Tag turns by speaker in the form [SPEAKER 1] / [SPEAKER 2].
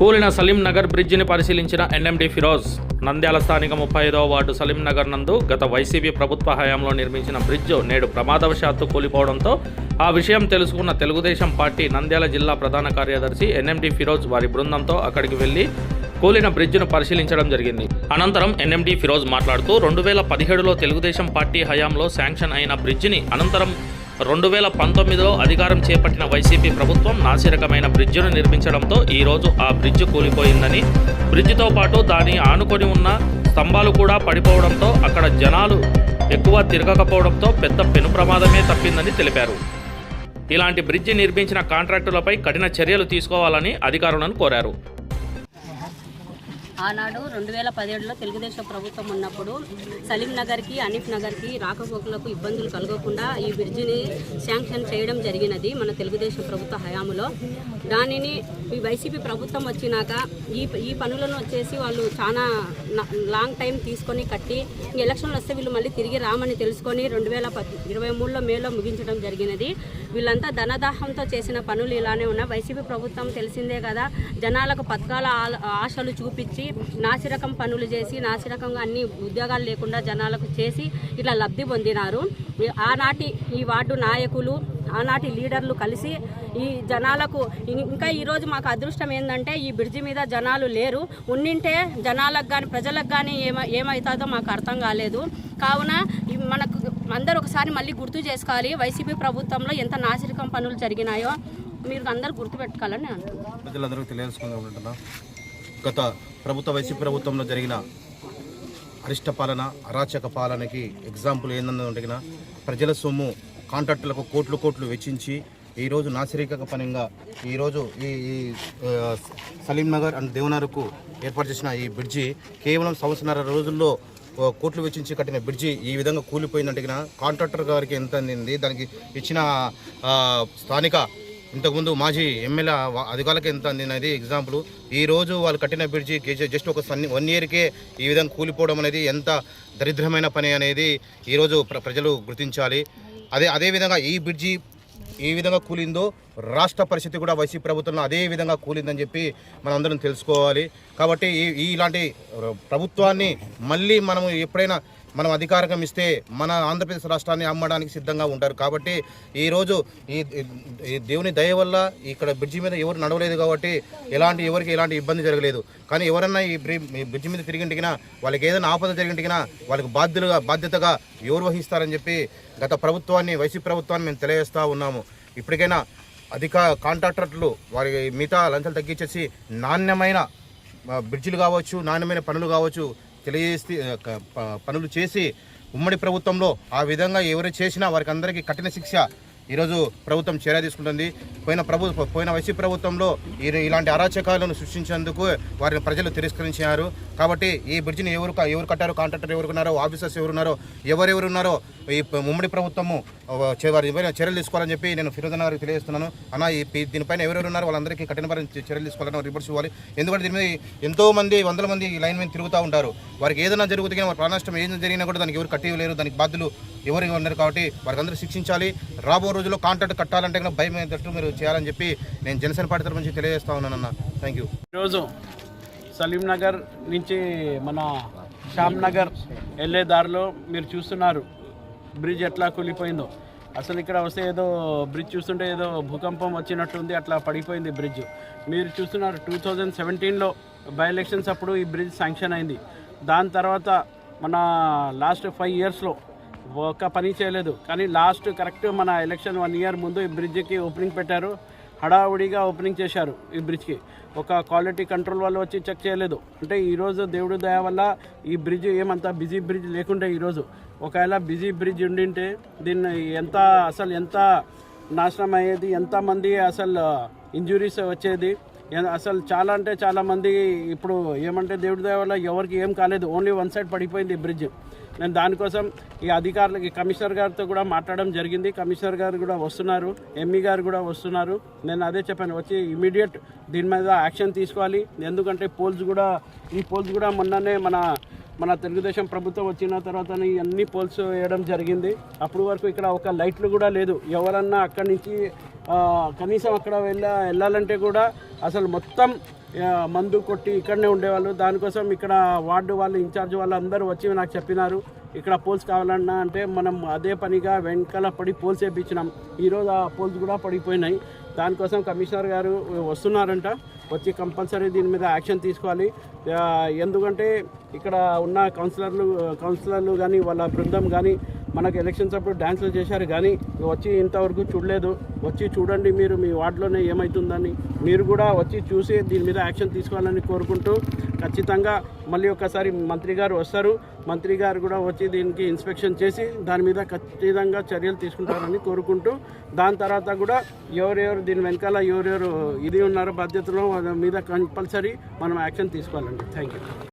[SPEAKER 1] కూలిన సలీం నగర్ బ్రిడ్జిని పరిశీలించిన ఎన్ఎండి ఫిరోజ్ నంద్యాల స్థానిక ముప్పై ఐదవ వార్డు సలీం నగర్ నందు గత వైసీపీ ప్రభుత్వ హయాంలో నిర్మించిన బ్రిడ్జ్ నేడు ప్రమాదవశాత్తు కూలిపోవడంతో ఆ విషయం తెలుసుకున్న తెలుగుదేశం పార్టీ నంద్యాల జిల్లా ప్రధాన కార్యదర్శి ఎన్ఎండి ఫిరోజ్ వారి బృందంతో అక్కడికి వెళ్ళి కూలిన బ్రిడ్జ్ను పరిశీలించడం జరిగింది. అనంతరం ఎన్ఎండి ఫిరోజ్ మాట్లాడుతూ రెండు వేల పదిహేడులో తెలుగుదేశం పార్టీ హయాంలో శాంక్షన్ అయిన బ్రిడ్జిని అనంతరం రెండు వేల పంతొమ్మిదిలో అధికారం చేపట్టిన వైసీపీ ప్రభుత్వం నాసిరకమైన బ్రిడ్జ్ను నిర్మించడంతో ఈ రోజు ఆ బ్రిడ్జ్ కూలిపోయిందని బ్రిడ్జితో పాటు దాని ఆనుకొని ఉన్న స్తంభాలు కూడా పడిపోవడంతో అక్కడ జనాలు ఎక్కువ తిరగకపోవడంతో పెద్ద పెను ప్రమాదమే తప్పిందని తెలిపారు. ఇలాంటి బ్రిడ్జి నిర్మించిన కాంట్రాక్టులపై కఠిన చర్యలు తీసుకోవాలని అధికారులను కోరారు.
[SPEAKER 2] ఆనాడు రెండు వేల పదిహేడులో తెలుగుదేశం ప్రభుత్వం ఉన్నప్పుడు సలీం నగర్కి అనీఫ్ నగర్కి రాకపోకలకు ఇబ్బందులు కలగకుండా ఈ బ్రిడ్జిని శాంక్షన్ చేయడం జరిగినది మన తెలుగుదేశం ప్రభుత్వ హయాములో దానిని ఈ వైసీపీ ప్రభుత్వం వచ్చినాక ఈ ఈ పనులను వచ్చేసి వాళ్ళు చాలా లాంగ్ టైం తీసుకొని కట్టి ఎలక్షన్లు వస్తే వీళ్ళు మళ్ళీ తిరిగి రామని తెలుసుకొని రెండు వేల ఇరవై మూడులో మేలో ముగించడం జరిగినది. వీళ్ళంతా ధనదాహంతో చేసిన పనులు ఇలానే ఉన్నాయి. వైసీపీ ప్రభుత్వం తెలిసిందే కదా జనాలకు పథకాల ఆ- ఆశలు చూపించి నాసిరకం పనులు చేసి నాసిరకంగా అన్ని ఉద్యోగాలు లేకుండా జనాలకు చేసి ఇట్లా లబ్ధి పొందినారు. ఆనాటి ఈ వార్డు నాయకులు ఆనాటి లీడర్లు కలిసి ఈ జనాలకు ఇంకా ఈరోజు మాకు అదృష్టం ఏంటంటే ఈ బ్రిడ్జి మీద జనాలు లేరు. ఉన్నింటే జనాలకు కానీ ప్రజలకు కానీ ఏమ ఏమవుతుందో మాకు అర్థం కాలేదు. కావున మనకు అందరూ ఒకసారి మళ్ళీ గుర్తు చేసుకోవాలి వైసీపీ ప్రభుత్వంలో ఎంత నాసిరకం పనులు జరిగినాయో. మీరు అందరూ గుర్తుపెట్టుకోవాలని నేను
[SPEAKER 3] ప్రజలందరూ గత ప్రభుత్వ వైసీపీ ప్రభుత్వంలో జరిగిన అరిష్ట పాలన అరాచక పాలనకి ఎగ్జాంపుల్ ఏంటంటే ప్రజల సొమ్ము కాంట్రాక్టులకు కోట్లు కోట్లు వెచ్చించి ఈరోజు నాసిరీక పనంగా ఈరోజు ఈ ఈ సలీంనగర్ సలీం నగర్ అండ్ దేవనగర్కు ఏర్పాటు చేసిన ఈ బ్రిడ్జి కేవలం సంవత్సరాల రోజుల్లో కోట్లు వెచ్చించి కట్టిన బ్రిడ్జి ఈ విధంగా కూలిపోయిందంటే కాంట్రాక్టర్ గారికి ఎంత అందింది? దానికి ఇచ్చిన స్థానిక ఇంతకుముందు మాజీ ఎమ్మెల్యే అధికారులకు ఎంత అందినది ఎగ్జాంపుల్ ఈ రోజు వాళ్ళు కట్టిన బ్రిడ్జి కేజీ- జస్ట్ ఒక సన్ వన్ ఇయర్కే ఈ విధంగా కూలిపోవడం అనేది ఎంత దరిద్రమైన పని అనేది ఈరోజు ప్ర ప్రజలు గుర్తించాలి. అదే అదేవిధంగా ఈ బ్రిడ్జి ఏ విధంగా కూలిందో రాష్ట్ర పరిస్థితి కూడా వైసీపీ ప్రభుత్వంలో అదే విధంగా కూలిందని చెప్పి మనందరం తెలుసుకోవాలి. కాబట్టి ఈ ఈ ఇలాంటి ప్రభుత్వాన్ని మళ్ళీ మనం ఎప్పుడైనా మనం అధికారం ఇస్తే మన ఆంధ్రప్రదేశ్ రాష్ట్రాన్ని అమ్మడానికి సిద్ధంగా ఉంటారు. కాబట్టి ఈరోజు ఈ ఈ దేవుని దయ వల్ల ఇక్కడ బ్రిడ్జి మీద ఎవరు నడవలేదు కాబట్టి ఎలాంటి ఎవరికి ఎలాంటి ఇబ్బంది జరగలేదు. కానీ ఎవరన్నా ఈ బ్రిడ్జ్ ఈ బ్రిడ్జి మీద తిరిగింటికినా వాళ్ళకి ఏదైనా ఆపద జరిగింటికినా వాళ్ళకి బాధ్యులుగా బాధ్యతగా ఎవరు వహిస్తారని చెప్పి గత ప్రభుత్వాన్ని వైసీపీ ప్రభుత్వాన్ని మేము తెలియజేస్తూ ఉన్నాము. ఇప్పటికైనా అధిక కాంట్రాక్టర్లు వారి మిగతా లంచాలు తగ్గించేసి నాణ్యమైన బ్రిడ్జిలు కావచ్చు నాణ్యమైన పనులు కావచ్చు తెలియజేసి పనులు చేసి ఉమ్మడి ప్రభుత్వంలో ఆ విధంగా ఎవరు చేసినా వారికి అందరికీ కఠిన శిక్ష ఈరోజు ప్రభుత్వం చర్య తీసుకుంటుంది. పోయిన ప్రభు పోయిన వైసీపీ ప్రభుత్వంలో ఇలాంటి అరాచకాలను సృష్టించేందుకు వారిని ప్రజలు తిరస్కరించారు. కాబట్టి ఈ బ్రిడ్జిని ఎవరు ఎవరు కట్టారు? కాంట్రాక్టర్ ఎవరు ఉన్నారో? ఆఫీసర్స్ ఎవరున్నారో ఎవరెవరు ఉన్నారో? ఈ ఉమ్మడి ప్రభుత్వము చే- వారి చర్యలు తీసుకోవాలని చెప్పి నేను ఫిరోజన్ గారికి తెలియజేస్తున్నాను. అన్న ఈ దీనిపైన ఎవరెవరు ఉన్నారు వాళ్ళందరికీ కఠినపరమైన చర్యలు తీసుకోవాలని రిపోర్ట్స్ ఇవ్వాలి. ఎందుకంటే దీని మీద ఎంతో మంది వందల మంది ఈ లైన్ మీద తిరుగుతూ ఉంటారు. వారికి ఏదైనా జరుగుతుంది వారి ప్రాణనష్టం ఏదైనా జరిగినా కూడా దానికి ఎవరు కట్టివ్వలేరు. దానికి బాధ్యులు ఎవరు ఉన్నారు కాబట్టి వారికి అందరూ శిక్షించాలి. రాబో రోజుల్లో కాంట్రాక్ట్ కట్టాలంటే కనుక భయం ఏంటట్టు మీరు చేయాలని చెప్పి నేను జనసేన పార్టీ తరఫు నుంచి తెలియజేస్తా ఉన్నాను అన్న. థ్యాంక్ యూ
[SPEAKER 4] ఈరోజు సలీంనగర్ నుంచి మన శ్యామ్ నగర్ వెళ్ళే దారిలో మీరు చూస్తున్నారు. బ్రిడ్జ్ ఎట్లా కూలిపోయిందో. అసలు ఇక్కడ వస్తే ఏదో బ్రిడ్జ్ చూస్తుంటే ఏదో భూకంపం వచ్చినట్టుంది అట్లా పడిపోయింది బ్రిడ్జ్. మీరు చూస్తున్నారు టూ థౌజండ్ సెవెంటీన్లో బై ఎలక్షన్స్ అప్పుడు ఈ బ్రిడ్జ్ శాంక్షన్ అయింది. దాని తర్వాత మన లాస్ట్ ఫైవ్ ఇయర్స్లో ఒక్క పని చేయలేదు. కానీ లాస్ట్ కరెక్ట్ మన ఎలక్షన్ వన్ ఇయర్ ముందు ఈ బ్రిడ్జ్కి ఓపెనింగ్ పెట్టారు. హడావుడిగా ఓపెనింగ్ చేశారు ఈ బ్రిడ్జ్కి. ఒక క్వాలిటీ కంట్రోల్ వాళ్ళు వచ్చి చెక్ చేయలేదు. అంటే ఈరోజు దేవుడి దయ వల్ల ఈ బ్రిడ్జ్ ఏమంత బిజీ బ్రిడ్జ్ లేకుండే ఈరోజు ఒకవేళ బిజీ బ్రిడ్జ్ ఉండింటే దీన్ని ఎంత అసలు ఎంత నాశనం అయ్యేది ఎంతమంది అసలు ఇంజురీస్ వచ్చేది అసలు చాలా అంటే చాలా మంది ఇప్పుడు ఏమంటే దేవుడి దయ వల్ల ఎవరికి ఏం కాలేదు. ఓన్లీ వన్ సైడ్ పడిపోయింది ఈ బ్రిడ్జ్ నేను దానికోసం ఈ అధికారులకి కమిషనర్ గారితో కూడా మాట్లాడడం జరిగింది. కమిషనర్ గారు కూడా వస్తున్నారు. ఎంఈ గారు కూడా వస్తున్నారు. నేను అదే చెప్పాను వచ్చి ఇమీడియట్ దీని మీద యాక్షన్ తీసుకోవాలి. ఎందుకంటే పోల్స్ కూడా ఈ పోల్స్ కూడా మొన్ననే మన మన తెలుగుదేశం ప్రభుత్వం వచ్చిన తర్వాత ఇవన్నీ పోల్స్ వేయడం జరిగింది. అప్పుడు వరకు ఇక్కడ ఒక లైట్లు కూడా లేదు. ఎవరన్నా అక్కడి నుంచి కనీసం అక్కడ వెళ్ళ వెళ్ళాలంటే కూడా అసలు మొత్తం మందు కొట్టి ఇక్కడనే ఉండేవాళ్ళు. దానికోసం ఇక్కడ వార్డు వాళ్ళు ఇన్ఛార్జ్ వాళ్ళు అందరూ వచ్చి నాకు చెప్పినారు. ఇక్కడ పోల్స్ కావాలన్నా అంటే మనం అదే పనిగా వెనకాల పడి పోల్స్ వేయించినాం. ఈరోజు ఆ పోల్స్ కూడా పడిపోయినాయి. దానికోసం కమిషనర్ గారు వస్తున్నారంట. వచ్చి కంపల్సరీ దీని మీద యాక్షన్ తీసుకోవాలి. ఎందుకంటే ఇక్కడ ఉన్న కౌన్సిలర్లు కౌన్సిలర్లు కానీ వాళ్ళ బృందం కానీ మనకు ఎలక్షన్స్ అప్పుడు డ్యాన్సులు చేశారు కానీ వచ్చి ఇంతవరకు చూడలేదు. వచ్చి చూడండి మీరు మీ వార్డులోనే ఏమవుతుందని మీరు కూడా వచ్చి చూసి దీని మీద యాక్షన్ తీసుకోవాలని కోరుకుంటూ ఖచ్చితంగా మళ్ళీ ఒకసారి మంత్రి గారు వస్తారు. మంత్రి గారు కూడా వచ్చి దీనికి ఇన్స్పెక్షన్ చేసి దాని మీద ఖచ్చితంగా చర్యలు తీసుకుంటారని కోరుకుంటూ దాని తర్వాత కూడా ఎవరెవరు దీని వెనకాల ఎవరెవరు ఇది ఉన్నారో బాధ్యతలో మీద కంపల్సరీ మనం యాక్షన్ తీసుకోవాలండి. Thank you